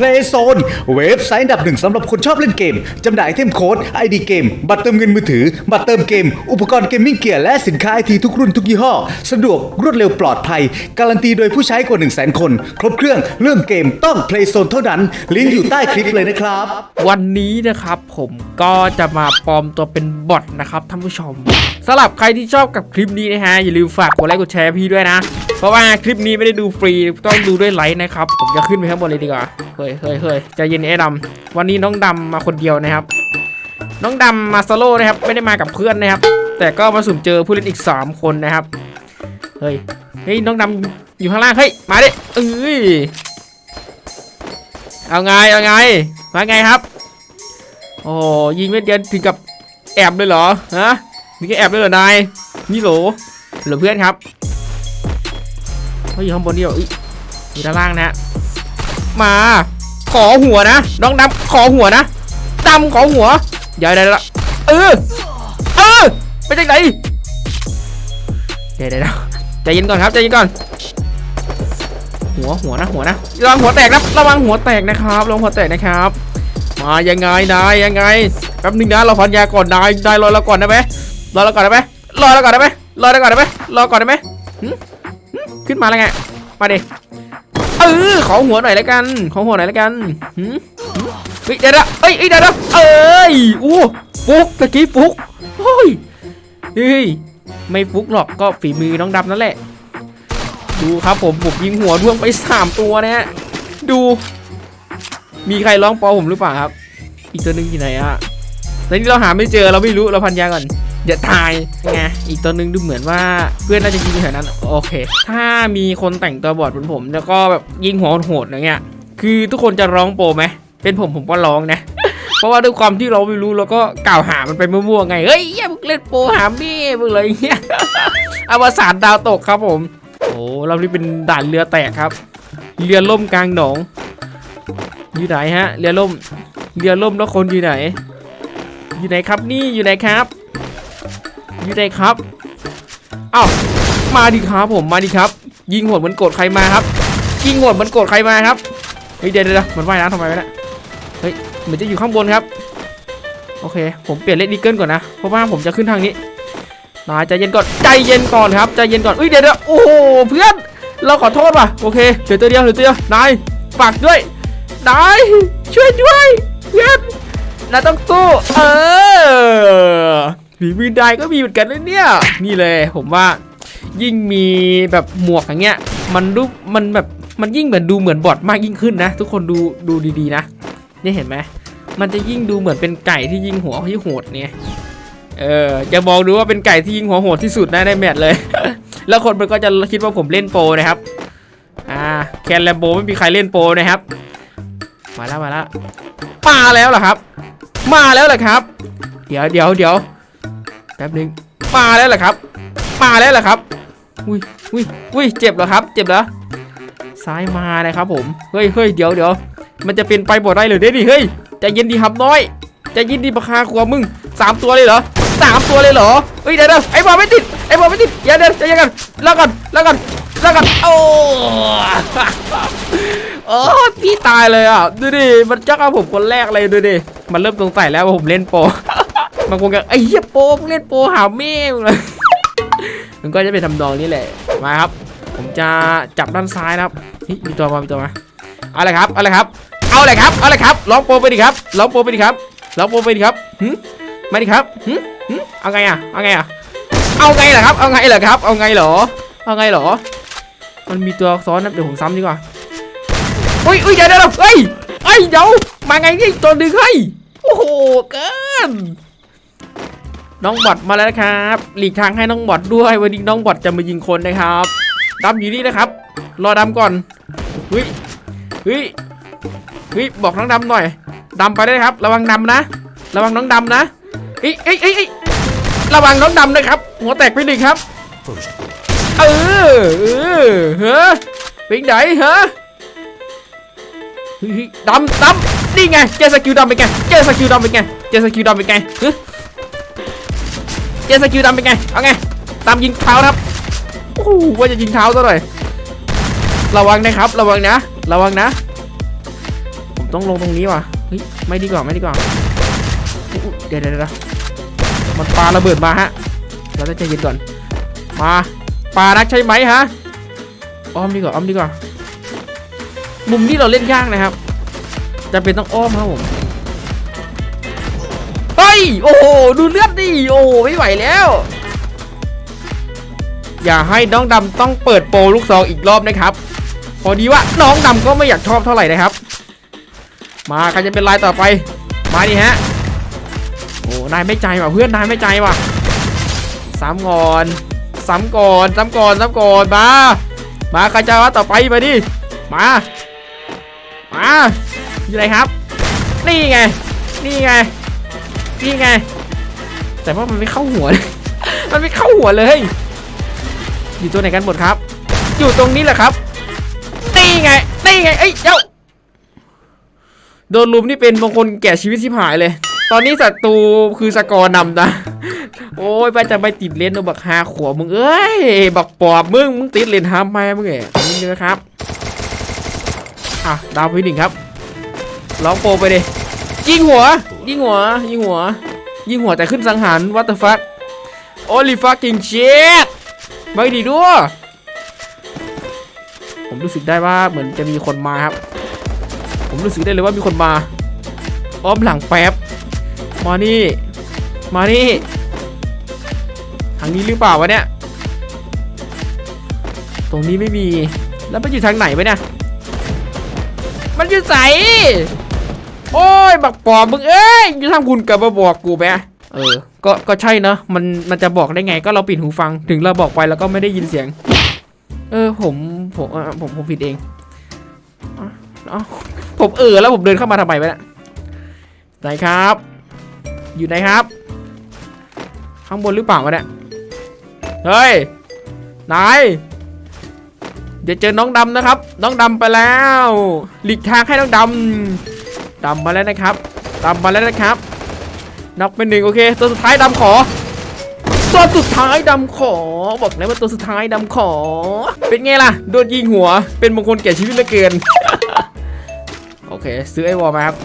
Playzone เว็บไซต์อันดับหนึ่งสำหรับคนชอบเล่นเกม จำหน่ายไอเทมโค้ด ID เกม บัตรเติมเงินมือถือ บัตรเติมเกม อุปกรณ์เกมมิ่งเกียร์และสินค้าไอทีทุกรุ่นทุกยี่ห้อ สะดวกรวดเร็วปลอดภัย การันตีโดยผู้ใช้กว่า 1 0 0 0 0 0 คน ครบเครื่องเรื่องเกมต้อง Playzone เท่านั้น ลิงก์อยู่ใต้คลิปเลยนะครับ วันนี้นะครับผมก็จะมาปลอมตัวเป็นบอทนะครับท่านผู้ชม สำหรับใครที่ชอบกับคลิปนี้นะฮะอย่าลืมฝากกดไลค์กดแชร์พี่ด้วยนะ เพราะว่าคลิปนี้ไม่ได้ดูฟรีต้องดูด้วยไลค์นะครับ ผมจะขึ้นไปข้างบนเลยดีกว่าเฮ้ยเฮ้ยเฮ้ยใจเย็นไอ้ดำวันนี้น้องดำมาคนเดียวนะครับ น้องดำมาโซโล่นะครับไม่ได้มากับเพื่อนนะครับ แต่ก็มาสุ่มเจอผู้เล่นอีก 3 คนนะครับเฮ้ยเฮ้ยน้องดำอยู่ข้างล่างเฮ้ยมาดิเอ้ยเอาไงเอาไงมาไงครับโอ้ยิงเม็ดเดียวถึงกับแอบเลยเหรอฮะ นี่ก็แอบเลยเหรอนายนี่โหลเหลือเพื่อนครับเขาอยู่ข้างบนนี่เหรออยอยู่ด้านล่างนะฮะมา ขอหัวนะน้องดำขอหัวนะดำขอหัวเดี๋ยวเดี๋ยวเดี๋ยวเออเออไปจากไหนเดี๋ยวเดี๋ยวใจเย็นก่อนครับใจเย็นก่อน หัวหัวนะหัวนะระวังหัวแตกนะระวังหัวแตกนะครับระวังหัวแตกนะครับ มายังไงนายยังไงแป๊บนึงนะเราพันยาก่อนนายนายรอเราก่อนได้ไหม รอเราก่อนได้ไหมรอเราก่อนได้ไหมรอเราก่อนได้ไหมรอก่อนได้ไหมหึหึขึ้นมาแล้วไง มาดิ เออ ขอหัวหน่อยแล้วกัน ขอหัวหน่อยแล้วกันหึหึเฮ้ยเดี๋ยวนะเอ้ยเอ้ยเดี๋ยวนะเอ้ยอู้ฟุกตะกี้ฟุกเฮ้ยเฮ้ย ไม่ฟุกหรอก ก็ฝีมือน้องดำนั่นแหละ ดูครับผมผมยิงหัวร่วงไปสามตัวนะฮะ ดู มีใครร้องปอผมหรือเปล่าครับ อีกตัวหนึ่งอยู่ไหนอะแล้วนี่เราหาไม่เจอเราไม่รู้เราพันยาก่อน อย่าตายไงอีกตัวหนึ่งดูเหมือนว่าเพื่อนน่าจะยิงแถวนั้นโอเค ถ้ามีคนแต่งตัวบอดเหมือนผม แล้วก็แบบยิงหัวโหดอย่างเงี้ยคือทุกคนจะร้องโปรไหมเป็นผมผมก็ร้องนะเพราะว่าด้วยความที่เราไม่รู้เราก็กล่าวหามันไปมั่วๆไงเฮ้ยอย่ามึงเล่นโปรหาแม่มึงเลยอย่างเงี้ยอวสานดาวตกครับผม โอ้เรานี่เป็นด่านเรือแตกครับ เรือล่มกลางหนองอยู่ไหนฮะ เรือล่ม เรือล่มแล้วคนอยู่ไหน อยู่ไหนครับนี่อยู่ไหนครับ อยู่ไหนครับเอ้ามาดิครับผมมาดิครับ ยิงหัวดเหมันโกรธใครมาครับ ยิงหัวดเหมันโกรธใครมาครับเฮ้ยเดี๋ยวเดี๋ยวเดี๋ยวมันว่ายน้ำทำไมวะเนี่ยเฮ้ยเหมือนจะอยู่ข้างบนครับ โอเค ผมเปลี่ยนเลดดีเกิลก่อนนะเพราะว่าผมจะขึ้นทางนี้นายใจเย็นก่อนใจเย็นก่อนครับใจเย็นก่อนอุ้ยเดี๋ยวเดี๋ยวโอ้โหเพื่อนเราขอโทษว่ะโอเคเหลือตัวเดียวเหลือตัวเดียวนายฝากด้วยนายช่วยด้วยเพื่อนนายต้องสู้เออ ฝีมือนายก็มีเหมือนกันนะเนี่ย นี่เลยผมว่ายิ่งมีแบบหมวกอย่างเงี้ย มันรูปมันแบบมันยิ่งเหมือนดูเหมือนบอทมากยิ่งขึ้นนะ ทุกคนดูดูดีๆนะนี่เห็นไหมมันจะยิ่งดูเหมือนเป็นไก่ที่ยิงหัวที่โหดเนี่ยเออจะมองดูว่าเป็นไก่ที่ยิงหัวโหดที่สุดนะในแมตช์เลย แล้วคนมันก็จะคิดว่าผมเล่นโปรนะครับอ่าแคนแลมโบไม่มีใครเล่นโปรนะครับ มาแล้วมาแล้วมาแล้วเหรอครับ มาแล้วเหรอครับ เดี๋ยวเดี๋ยวเดี๋ยว ป๊บนึงมาแล้วเหรอครับ มาแล้วเหรอครับ อุ้ยอุ้ยอุ้ยเจ็บเหรอครับ เจ็บเหรอซ้ายมานะครับผม เฮ้ยเฮ้ยเดี๋ยวเดี๋ยวมันจะเป็นไปบ่ได้เลยเด้ดิเฮ้ยใจเย็นดีครับน้อยใจเย็นดีประคาขวามึงสามตัวเลยเหรอสามตัวเลยเหรอเฮ้ยเดี๋ยวเดี๋ยวไอ้บอลไม่ติดไอ้บอลไม่ติดอย่าเดี๋ยวใจเย็นกันแล้วกันแล้วกันแล้วกันโอ้โอ้พี่ตายเลยอะดูดิมันจักเอาผมคนแรกเลยดูดิมันเริ่มสงสัยแล้วว่าผมเล่นโป รมันคงจะไอ้เหี้ยโปรมึงเล่นโปรหาแม่มึงเลยมันก็จะเป็นทำนองนี้แหละมาครับ ผมจะจับด้านซ้ายนะครับมีตัวมามีตัวมาเอาเลยครับเอาเลยครับเอาเลยครับเอาเลยครับลองโปรไปดิครับลองโปรไปดิครับลองโปรไปดิครับหึมาดิครับหึหึเอาไงอะเอาไงอะเอาไงล่ะครับเอาไงล่ะครับเอาไงเหรอเอาไงเหรอ มันมีตัวซ้อนนะเดี๋ยวผมซ้ำดีกว่าอุ้ยอุ้ยเดี๋ยวเดี๋ยวเฮ้ยเฮ้ยเดี๋ยวมาไงนี่ตัวดึงเฮ้โอ้โหเกิน น้องบอทมาแล้วนะครับหลีกทางให้น้องบอทด้วยวันนี้น้องบอทจะมายิงคนนะครับดำอยู่นี่นะครับ รอดำก่อนเฮ้ยเฮ้ยเฮ้ยบอกน้องดำหน่อยดำไปได้ครับ ระวังดำนะ ระวังน้องดำนะเอ้ยเอ้ยเอ้ยระวังน้องดำนะครับ หัวแตกไปหนึ่งครับเออเออเฮ้ยเป็นไหนฮะเฮ้ยดำดำนี่ไงเจอสกิลดำเป็นไงเจอสกิลดำเป็นไงเจอสกิลดำเป็นไงฮึ เจสกิลดำเป็นไง เอาไง ตามยิงเท้าครับ โอ้โหว่าจะยิงเท้าซะหน่อย ระวังนะครับ ระวังนะ ระวังนะ ผมต้องลงตรงนี้ว่ะ เฮ้ย ไม่ดีกว่า ไม่ดีกว่า เดี๋ยวเดี๋ยวมันปาระเบิดมาฮะ เราต้องใจเย็นก่อน มาปานักใช่ไหมฮะ อ้อมดีกว่า อ้อมดีกว่า มุมที่เราเล่นยากนะครับจะเป็นต้องอ้อมครับผม โอ้โหดูเลือดดิโอ้โหไม่ไหวแล้ว อย่าให้น้องดำต้องเปิดโปรลูกซองอีกรอบนะครับพอดีว่าน้องดำก็ไม่อยากชอบเท่าไหร่นะครับ มาใครจะเป็นลายต่อไป มาดิฮะโอ้นายไม่ใจว่ะเพื่อนนายไม่ใจว่ะซ้ำก่อนซ้ำก่อนซ้ำก่อนซ้ำก่อนมามาใครจะว่าต่อไปมาดิมามาอยู่ไหนครับ นี่ไง นี่ไง นี่ไง แต่ว่ามันไม่เข้าหัว มันไม่เข้าหัวเลย อยู่ตัวไหนกันหมดครับ อยู่ตรงนี้แหละครับ นี่ไง นี่ไง เอ้ยเดี๋ยวโดนลุมนี่เป็นบางคนแก่ชีวิตชิบหายเลย ตอนนี้ศัตรูคือสกอร์นำนะ โอ้ยไปจะไปติดเลนโดนบักฮาขวบมึงเอ้ย บักปอบมึง มึงติดเลนทำไมมึงเอ๋นี่นะครับ อะ ดาวไปหนึ่งครับร้องโปรไปดิยิงหัว ยิงหัว ยิงหัว ยิงหัวแต่ขึ้นสังหาร what the fuck holy fucking shit ไม่ดีด้วยผมรู้สึกได้ว่าเหมือนจะมีคนมาครับ ผมรู้สึกได้เลยว่ามีคนมา อ้อมหลังแป๊บ มานี่ มานี่ ทางนี้หรือเปล่าวะเนี่ย ตรงนี้ไม่มี แล้วมันอยู่ทางไหนวะเนี่ย มันอยู่ใส โอ้ย บักปอบมึงเอ้ยจะทำคุณกลับมาบอกกูไหมเออ ก็ ก็ใช่เนอะมัน มันจะบอกได้ไง ก็เราปิดหูฟัง ถึงเราบอกไปแล้วก็ไม่ได้ยินเสียง เออ ผม ผมผม ผมผิดเองอ๋ออผมเออแล้วผมเดินเข้ามาทำไมวะเนี่ยไหนครับ อยู่ไหนครับ ข้างบนหรือเปล่าวะเนี่ย เฮ้ย นายเดี๋ยวเจอน้องดำนะครับ น้องดำไปแล้ว หลีกทางให้น้องดำ ดำมาแล้วนะครับดำมาแล้วนะครับ นับเป็นหนึ่งโอเค ตัวสุดท้ายดำขอ ตัวสุดท้ายดำขอ บอกเลยวว่าตัวสุดท้ายดำขอ เป็นไงล่ะ โดนยิงหัว เป็นมงคลแก่ชีวิตเหลือเกิน โอเค ซื้อไอวอลมาครับ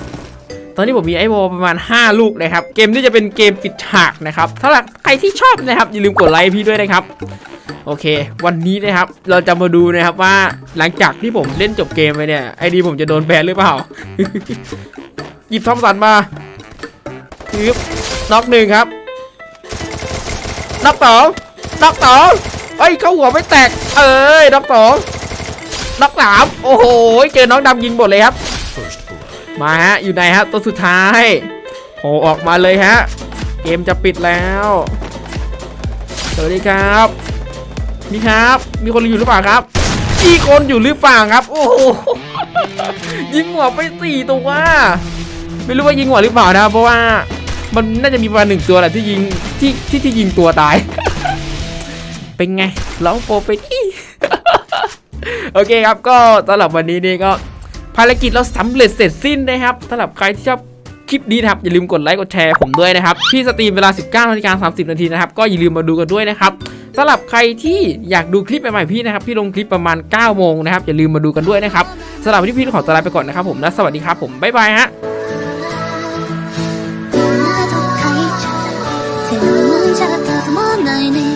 ตอนนี้ผมมีไอวอลประมาณ 5 ลูกนะครับ เกมนี้จะเป็นเกมปิดฉากนะครับ ถ้าใครที่ชอบนะครับ อย่าลืมกดไลค์พี่ด้วยนะครับ โอเค วันนี้นะครับ เราจะมาดูนะครับว่าหลังจากที่ผมเล่นจบเกมไปเนี่ยไอดีผมจะโดนแบนหรือเปล่า หยิบทอมสันมาคือน็อกหนึ่งครับน็อกสองน็อกสองเอ้ยเข้าหัวไม่แตก เอ้ยน็อกสองน็อกสามโอ้โห เจอน้องดำยิงหมดเลยครับ มาฮะ อยู่ไหนฮะตัวสุดท้ายโผล่ออกมาเลยฮะ เกมจะปิดแล้ว สวัสดีครับ นี่ครับ มีคนอยู่หรือเปล่าครับมีคนอยู่หรือเปล่าครับ โอ้โหยิงหัวไปสี่ตัวไม่รู้ว่ายิงหัวหรือเปล่านะ เพราะว่ามันน่าจะมีประมาณหนึ่งตัวแหละที่ยิงที่ที่ที่ยิงตัวตาย เป็นไงร้องโปรไปที่โอเคครับก็สำหรับวันนี้นี่ก็ ภารกิจเราสำเร็จเสร็จสิ้นนะครับสำหรับใครที่ชอบคลิปนี้นะครับอย่าลืมกดไลค์กดแชร์ผมด้วยนะครับที่สตรีมเวลา 19นาฬิกา30 นาทีนะครับก็อย่าลืมมาดูกันด้วยนะครับสำหรับใครที่อยากดูคลิปใหม่ๆพี่นะครับพี่ลงคลิปประมาณ9โมงนะครับอย่าลืมมาดูกันด้วยนะครับสำหรับวันนี้พี่ขอตัวลาไปก่อนนะครับผมและสวัสดีครับผมบ๊ายบายฮะ 나도 가있죠 대문자 가서 못 나이네